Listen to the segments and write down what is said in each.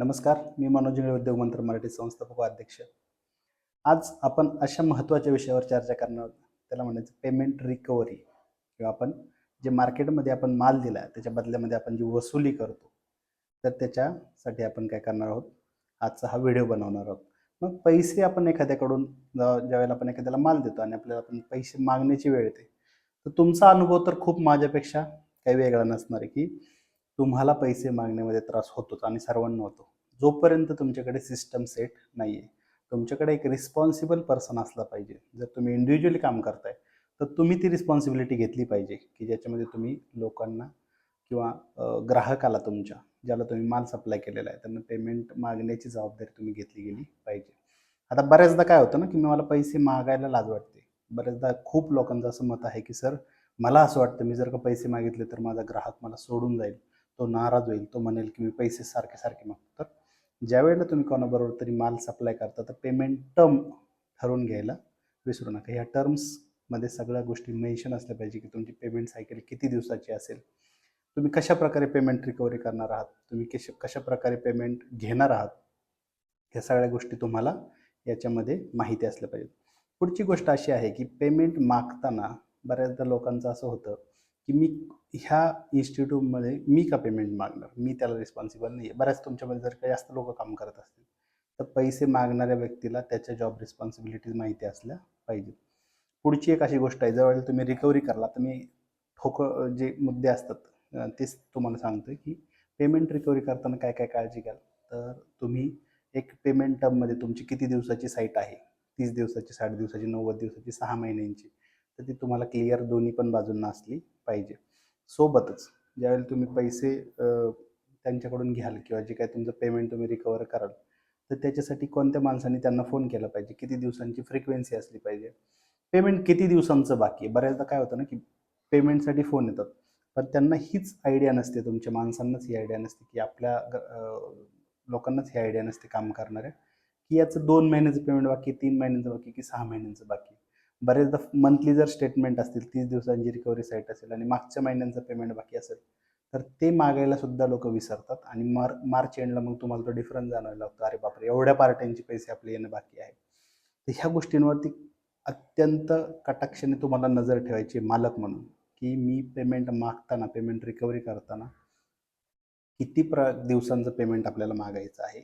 नमस्कार मी मनोज इंगळे उद्योग मंत्र मराठी संस्थापक व अध्यक्ष. आज आपण अशा महत्त्वाच्या विषयावर चर्चा करणार आहोत. त्याला म्हणायचं पेमेंट रिकव्हरी किंवा आपण जे मार्केटमध्ये आपण माल दिला त्याच्या बदल्यामध्ये आपण जी वसुली करतो तर त्याच्यासाठी आपण काय करणार आहोत? आजचा हा व्हिडिओ बनवणार आहोत. मग पैसे आपण एखाद्याकडून ज्यावेळेला आपण एखाद्याला माल देतो आणि आपल्याला आपण पैसे मागण्याची वेळ येते तर तुमचा अनुभव तर खूप माझ्यापेक्षा काही वेगळा नसणार आहे की तुम्हाला पैसे मागण्यामध्ये त्रास होतोच आणि सर्वांना होतो. जोपर्यंत तुमच्याकडे सिस्टम सेट नाही आहे तुमच्याकडे एक रिस्पॉन्सिबल पर्सन असला पाहिजे. जर तुम्ही इंडिव्हिज्युअली काम करताय तर तुम्ही ती रिस्पॉन्सिबिलिटी घेतली पाहिजे की ज्याच्यामध्ये तुम्ही लोकांना किंवा ग्राहकाला तुमच्या ज्याला तुम्ही माल सप्लाय केलेला आहे त्यांना पेमेंट मागण्याची जबाबदारी तुम्ही घेतली गेली पाहिजे. आता बऱ्याचदा काय होतं ना की मला पैसे मागायला लाज वाटते. बऱ्याचदा खूप लोकांचं असं मत आहे की सर मला असं वाटतं मी जर का पैसे मागितले तर माझा ग्राहक मला सोडून जाईल. तो नाराज होईल तो म्हणेल की मी पैसे सारखे सारखे मागतो. तर ज्यावेळेला तुम्ही कोणाबरोबर तरी माल सप्लाय करता तर पेमेंट टर्म ठरवून घ्यायला विसरू नका. ह्या टर्म्समध्ये सगळ्या गोष्टी मेन्शन असल्या पाहिजे की तुमची पेमेंट सायकल किती दिवसाची असेल. तुम्ही कशा प्रकारे पेमेंट रिकव्हरी करणार आहात? तुम्ही कशा कशा प्रकारे पेमेंट घेणार आहात? ह्या सगळ्या गोष्टी तुम्हाला याच्यामध्ये माहिती असल्या पाहिजेत. पुढची गोष्ट अशी आहे की पेमेंट मागताना बऱ्याचदा लोकांचं असं होतं की मी ह्या इन्स्टिट्यूटमध्ये मी का पेमेंट मागणार? मी त्याला रिस्पॉन्सिबल नाही आहे बऱ्याच तुमच्यामध्ये जर काही जास्त लोक काम करत असतील तर पैसे मागणाऱ्या व्यक्तीला त्याच्या जॉब रिस्पॉन्सिबिलिटीज माहिती असल्या पाहिजे पुढची एक अशी गोष्ट आहे ज्यावेळेला तुम्ही रिकव्हरी करला तर मी ठोक जे मुद्दे असतात तेच तुम्हाला सांगतोय की पेमेंट रिकव्हरी करताना काय काय काळजी घ्याल? तर तुम्ही एक पेमेंट टर्ममध्ये तुमची किती दिवसाची साईट आहे? तीस दिवसाची साठ दिवसाची नव्वद दिवसाची सहा महिन्यांची. तर ती तुम्हाला क्लिअर दोन्ही पण बाजूंना असली पाहिजे. सोबतच ज्यावेळेला तुम्ही पैसे त्यांच्याकडून घ्याल किंवा जे काय तुमचं पेमेंट तुम्ही रिकवर कराल तर त्याच्यासाठी कोणत्या माणसाने त्यांना फोन केला पाहिजे? किती दिवसांची फ्रिक्वेन्सी असली पाहिजे? पेमेंट किती दिवसांचं बाकी आहे? बऱ्याचदा काय होतं ना की पेमेंटसाठी फोन येतात पण त्यांना हीच आयडिया नसते तुमच्या माणसांनाच ही आयडिया नसते की आपल्या ग- लोकांनाच ही आयडिया नसते काम करणाऱ्या की याचं दोन महिन्याचं पेमेंट बाकी तीन महिन्यांचं बाकी की सहा महिन्यांचं बाकी बरेचदा मंथली जर स्टेटमेंट असतील तीस दिवसांची रिकव्हरी साईट असेल आणि मागच्या महिन्यांचं पेमेंट बाकी असेल तर ते मागायला सुद्धा लोक विसरतात आणि मार मार्च एंडला मग तुम्हाला तो डिफरन्स जाणवायला लागतो. अरे बापरे एवढ्या पार्ट्यांचे पैसे आपले येणं बाकी आहे. तर ह्या गोष्टींवरती अत्यंत कटाक्षाने तुम्हाला नजर ठेवायची मालक म्हणून की मी पेमेंट मागताना पेमेंट रिकव्हरी करताना किती प्र दिवसांचं पेमेंट आपल्याला मागायचं आहे.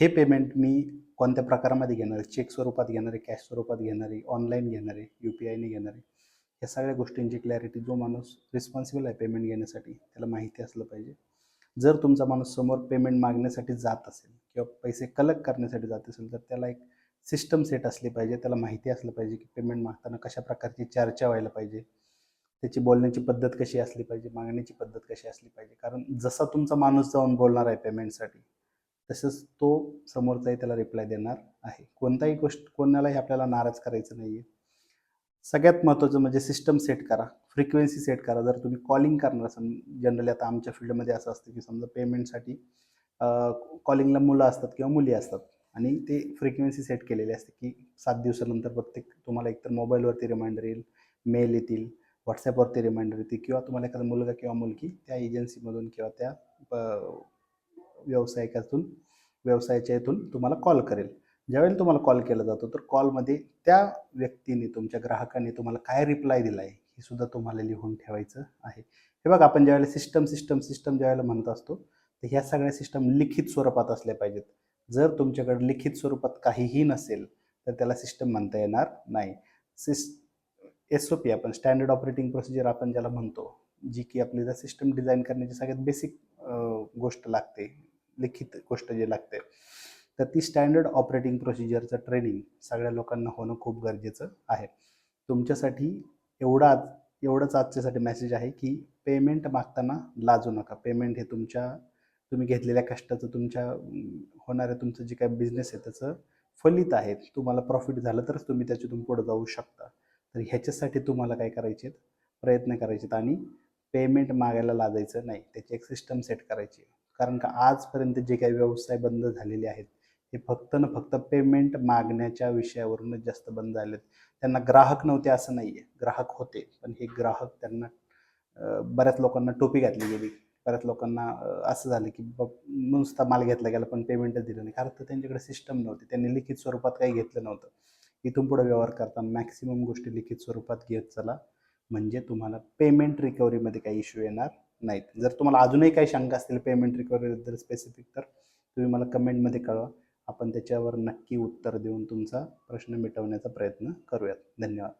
हे पेमेंट मी कोणत्या प्रकारामध्ये घेणार आहे? चेक स्वरूपात घेणार आहे? कॅश स्वरूपात घेणार आहे? ऑनलाईन घेणार आहे? यू पी आयने घेणार आहे? या सगळ्या गोष्टींची क्लॅरिटी जो माणूस रिस्पॉन्सिबल आहे पेमेंट घेण्यासाठी त्याला माहिती असलं पाहिजे. जर तुमचा माणूस समोर पेमेंट मागण्यासाठी जात असेल किंवा पैसे कलेक्ट करण्यासाठी जात असेल तर त्याला एक सिस्टम सेट असली पाहिजे. त्याला माहिती असलं पाहिजे की पेमेंट मागताना कशा प्रकारची चर्चा व्हायला पाहिजे. त्याची बोलण्याची पद्धत कशी असली पाहिजे? मागण्याची पद्धत कशी असली पाहिजे? कारण जसा तुमचा माणूस जाऊन बोलणार आहे पेमेंटसाठी तसंच तो समोरचाही त्याला रिप्लाय देणार आहे. कोणताही गोष्ट कोणालाही आपल्याला नाराज करायचं नाही आहे सगळ्यात महत्त्वाचं म्हणजे सिस्टम सेट करा. फ्रिक्वेन्सी सेट करा. जर तुम्ही कॉलिंग करणार असाल जनरली आता आमच्या फील्डमध्ये असं असतं की समजा पेमेंटसाठी कॉलिंगला मुलं असतात किंवा मुली असतात आणि ते फ्रिक्वेन्सी सेट केलेली असते की सात दिवसानंतर प्रत्येक तुम्हाला एकतर मोबाईलवरती रिमाइंडर येईल मेल येतील व्हॉट्सॲपवरती रिमाइंडर येतील किंवा तुम्हाला एखादा मुलगा किंवा मुलगी त्या एजन्सीमधून किंवा त्या व्यावसायिकातून व्यवसायाच्या इथून तुम्हाला कॉल करेल. ज्यावेळेला तुम्हाला कॉल केला जातो तर कॉलमध्ये त्या व्यक्तीने तुमच्या ग्राहकाने तुम्हाला काय रिप्लाय दिला आहे हे सुद्धा तुम्हाला लिहून ठेवायचं आहे. हे बघा आपण ज्यावेळेला सिस्टम सिस्टम सिस्टम ज्यावेळेला म्हणत असतो तर ह्या सगळ्या सिस्टम लिखित स्वरूपात असल्या पाहिजेत. जर तुमच्याकडे लिखित स्वरूपात काहीही नसेल तर त्याला सिस्टम म्हणता येणार नाही. सिस एस ओ पी आपण स्टँडर्ड ऑपरेटिंग प्रोसिजर आपण ज्याला म्हणतो जी की आपल्याला सिस्टम डिझाईन करण्याची सगळ्यात बेसिक गोष्ट लागते लिखित गोष्ट जे लागते तर ती स्टँडर्ड ऑपरेटिंग प्रोसिजरचं ट्रेनिंग सगळ्या लोकांना होणं खूप गरजेचं आहे. तुमच्यासाठी एवढा एवढंच आजच्यासाठी मेसेज आहे की पेमेंट मागताना लाजू नका. पेमेंट हे तुमच्या तुम्ही घेतलेल्या कष्टाचं तुमच्या होणाऱ्या तुमचं जे काय बिझनेस आहे त्याचं फलित आहे. तुम्हाला प्रॉफिट झालं तरच तुम्ही त्याच्यातून पुढे जाऊ शकता. तर ह्याच्यासाठी तुम्हाला काय करायचे प्रयत्न करायचे आणि पेमेंट मागायला लाजायचं नाही. त्याची एक सिस्टम सेट करायची कारण का आजपर्यंत जे काही व्यवसाय बंद झालेले आहेत हे फक्त ना फक्त पेमेंट मागण्याच्या विषयावरूनच जास्त बंद झालेत. त्यांना ग्राहक नव्हते असं नाही आहे ग्राहक होते पण हे ग्राहक त्यांना बऱ्याच लोकांना टोपी घातली गेली. बऱ्याच लोकांना असं झालं की नुसता माल घेतला गेला पण पेमेंटच दिलं नाही. कारण तर त्यांच्याकडे सिस्टम नव्हती. त्यांनी लिखित स्वरूपात काही घेतलं नव्हतं. इथून पुढे व्यवहार करताना मॅक्सिमम गोष्टी लिखित स्वरूपात घेत चला. म्हणजे तुम्हाला पेमेंट रिकव्हरीमध्ये काही इश्यू येणार नाहीत. जर तुम्हाला अजूनही काही शंका असतील पेमेंट रिकव्हरीबद्दल स्पेसिफिक तर तुम्ही मला कमेंटमध्ये कळवा. आपण त्याच्यावर नक्की उत्तर देऊन तुमचा प्रश्न मिटवण्याचा प्रयत्न करूयात. धन्यवाद.